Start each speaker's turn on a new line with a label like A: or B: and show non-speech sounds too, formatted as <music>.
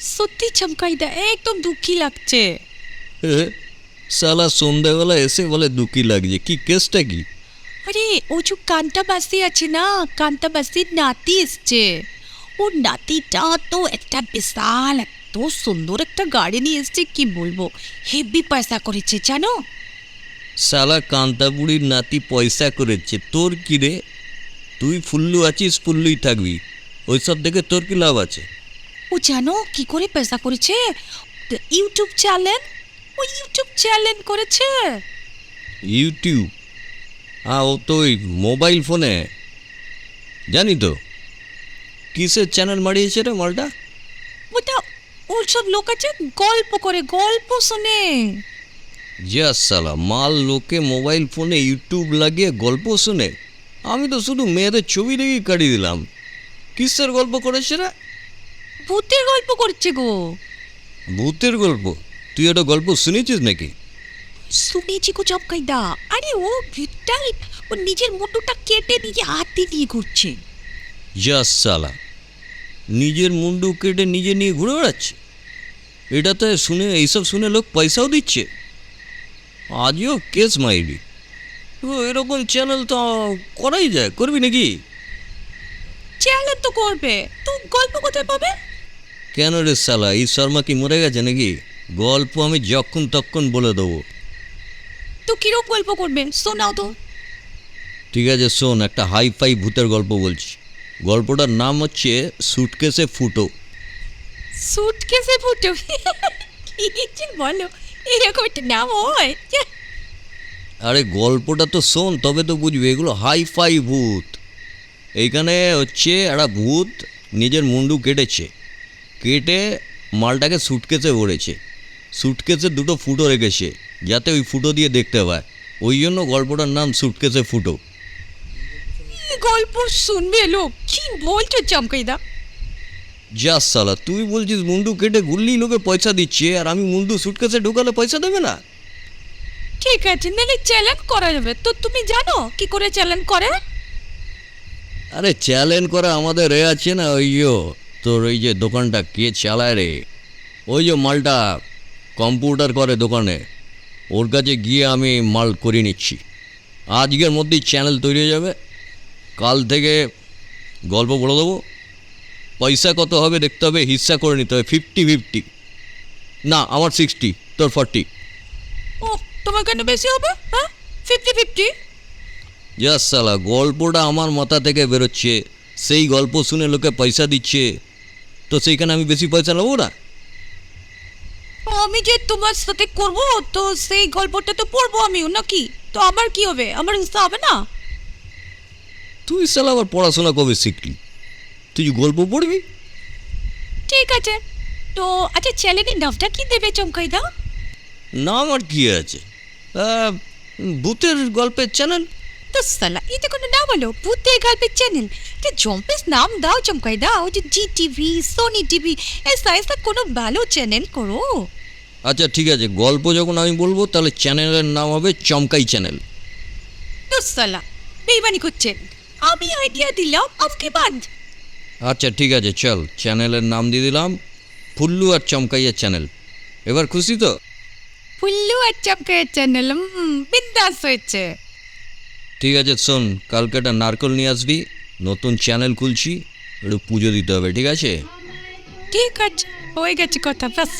A: সত্যি চমকাইদা একদম দুঃখী লাগছে।
B: এ, শালা সন্ধ্যাবেলা এসে বলে দুঃখী লাগছে কি কেসটা কি?
A: আরে ও যে কান্তা বাসি আছে না কান্তা বাসির নাতি এসছে। ওর নাতিটা তো একটা বিশাল এত সুন্দর একটা গাড়ি নিয়ে এসছে কি বলব হেভি পয়সা করেছে জানো?
B: শালা কান্তাবুড়ির নাতি পয়সা করেছে তোর কি রে? তুই ফুল্লু আছিস ফুল্লুই থাকবি ওইসব দেখে তোর কি লাভ আছে?
A: ও জানো কি করে পেশা করেছে? ইউটিউব চ্যানেল ও ইউটিউব চ্যানেল করেছে।
B: ইউটিউব হ্যাঁ ও তো ওই মোবাইল ফোনে জানি তো। কিসের চ্যানেল মারিয়েছে রে মালটা?
A: ওটা ওর সব লোক আছে গল্প করে গল্প শুনে।
B: সালা মাল লোকে মোবাইল ফোনে ইউটিউব লাগিয়ে গল্প শুনে। আমি তো শুধু মেয়েদের ছবি দেখেই কাটিয়ে দিলাম। কিসের গল্প করেছে রে?
A: ভূতের গল্প করছে গো।
B: ভূতের গল্প? তুই একটা গল্প শুনেছিস নাকি?
A: শুনেছি গো চপকাইদা আরে ও ভিটাল ও নিজের মুন্ডুটা কেটে নিজে হাতে দিয়ে ঘুরছে।
B: জাস সালা নিজের মুন্ডু কেটে নিজে নিয়ে ঘুরে বেড়াচ্ছে। এটা তো শুনে এইসব শুনে লোক পয়সাও দিচ্ছে। আজও কেস মাইরি। ও এরকম চ্যানেল তো করাই যায়। করবি নাকি?
A: চ্যানেল তো করবে। তো গল্প কোথায় পাবে?
B: কেন রে সালা এই শর্মা কি মরে গেছে নাকি? গল্প আমি যখন তখন বলে দেবো।
A: তো কীরকম গল্প করবে? শোনাও তো।
B: ঠিক আছে শোন একটা হাই ফাই ভূতের গল্প বলছি। গল্পটার নাম হচ্ছে সুটকেসে ফুটো।
A: সুটকেসে ফুটো? <laughs> কি বলো এরকম একটা নাম হয়।
B: আরে গল্পটা তো শোন তবে তো বুঝবে এগুলো হাই ফাই ভূত। এইখানে হচ্ছে একটা ভূত নিজের মুন্ডু কেটেছে। কেটে মালটাকে সুটকেসে ভরেছে। সুটকেসে দুটো ফুটো রেখেছে যাতে ওই ফুটো দিয়ে দেখতে পায়। ওই জন্য গল্পটার নাম সুটকেসে ফুটো।
A: গল্প শুনবে লোক? কি বলছো চমকাইদা?
B: যা সালা তুই বলছিস মুন্ডু কেটে ঘুরলেই লোকে পয়সা দিচ্ছে আর আমি মুন্ডু সুটকেসে ঢুকালে পয়সা দেবে না?
A: ঠিক আছে নাহলে চ্যালেঞ্জ করা যাবে। তো তুমি জানো কি করে চ্যালেঞ্জ করে?
B: আরে চ্যালেঞ্জ করা আমাদের এ আছে না ওই যে তোর ওই যে দোকানটা কে চালায় রে? ওই যে মালটা কম্পিউটার করে দোকানে। ওর কাছে গিয়ে আমি মাল করে নিচ্ছি। আজকের মধ্যেই চ্যানেল তৈরি হয়ে যাবে। কাল থেকে গল্প বলে দেবো। পয়সা কত হবে দেখতে হবে হিসা করে নিতে হবে। ফিফটি ফিফটি না আমার সিক্সটি তোর ফর্টি
A: ও তোমার কেন বেশি হবে? হ্যাঁ? ফিফটি ফিফটি
B: জাস সালা গল্পটা আমার মাথা থেকে বেরোচ্ছে। সেই গল্প শুনে লোকে পয়সা দিচ্ছে। তো সেইখানে আমি বেশি পয়সা নেব না।
A: আমি যে তোমার সাথে করব তো সেই গল্পটা তো পড়ব আমিও নাকি? তো আমার কি হবে? আমার হিস্সা হবে না?
B: তুই সালা আবার পড়াশোনা কবে শিখলি? তুই যে গল্প পড়বি?
A: ঠিক আছে। তো আচ্ছা চ্যানেলের নামটা কি দেবে চমকাইদা?
B: না আমার কি আছে? ভূতের গল্পের চ্যানেল।
A: তো সালা এটা কোনো নাম হলো ভূতের গল্পের চ্যানেল। এটা জম্পেস নাম দাও চমকাই দাও যে জি টিভি সোনি টিভি এই সাইজটা কোনো ভালো চ্যানেল করো।
B: আচ্ছা ঠিক আছে গল্প যখন আমি বলব তাহলে চ্যানেলের নাম হবে চমকাই চ্যানেল
A: তো সালা বেইমানি করছেন। আমি আইডিয়া দিলাম আপকে বাদ
B: আচ্ছা ঠিক আছে চল চ্যানেলের নাম দিয়ে দিলাম ফুল্লু আর চমকাইয়ের চ্যানেল এবার খুশি তো?
A: ফুল্লু আর চমকাইয়ের চ্যানেল বিন্দাস হয়েছে।
B: ঠিক আছে শোন কালকে একটা নারকল নিয়ে আসবি। নতুন চ্যানেল খুলছি, একটু পুজো দিতে হবে, ঠিক আছে?
A: ঠিক আছে, হয়ে গেছে কথা, ব্যাস।